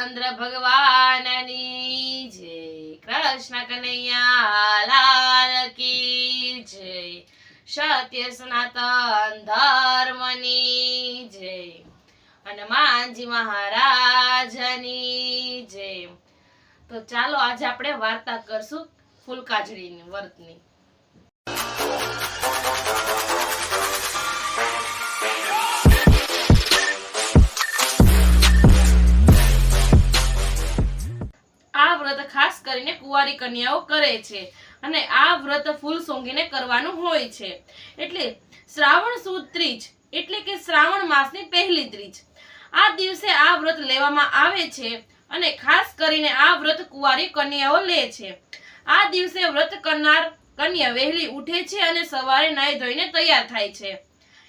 રામચંદ્ર ભગવાનની જય. કૃષ્ણ કનૈયા, લાલ કી જય. સત્ય સનાતન ધર્મની જય. હનુમાનજી મહારાજની જય. તો ચાલો આજે આપણે વાર્તા કરશું ફૂલકાજળીની, વર્તની. ખાસ કરીને કુંવારી કન્યાઓ કરે છે અને આ વ્રત ફૂલ સોંગીને કરવાનું હોય છે. એટલે શ્રાવણ સુદ ત્રીજ એટલે કે શ્રાવણ માસની પહેલી ત્રીજ. આ દિવસે આ વ્રત લેવામાં આવે છે અને ખાસ કરીને આ વ્રત કુંવારી કન્યાઓ લે છે. આ દિવસે વ્રત કરનાર કન્યા વહેલી ઉઠે છે અને સવારે નાઈ ધોઈને તૈયાર થાય છે.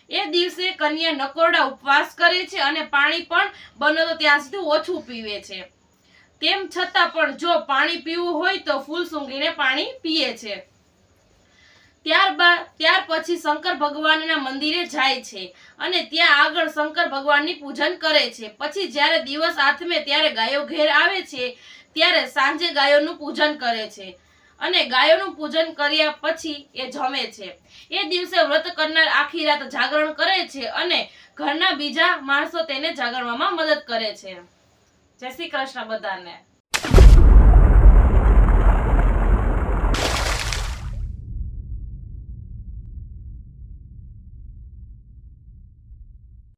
એ દિવસે કન્યા નકોરડા ઉપવાસ કરે છે અને પાણી પણ બને તો ત્યાં સુધી ઓછું પીવે છે. તેમ છતાં પણ જો પાણી પીવું હોય તો ફૂલ સૂંઘીને પાણી પીએ છે. ત્યારબાદ ત્યાર પછી શંકર ભગવાનના મંદિરે જાય છે અને ત્યાં આગળ શંકર ભગવાનની પૂજન કરે છે. પછી જ્યારે દિવસ આથમે ત્યારે ગાયો ઘેર આવે છે, ત્યારે સાંજે ગાયોનું પૂજન કરે છે અને ગાયોનું પૂજન કર્યા પછી એ જમે છે. એ દિવસે વ્રત કરનાર આખી રાત જાગરણ કરે છે અને ઘરના બીજા માણસો તેને જાગરવામાં મદદ કરે છે. જય શ્રી કૃષ્ણ બધાને.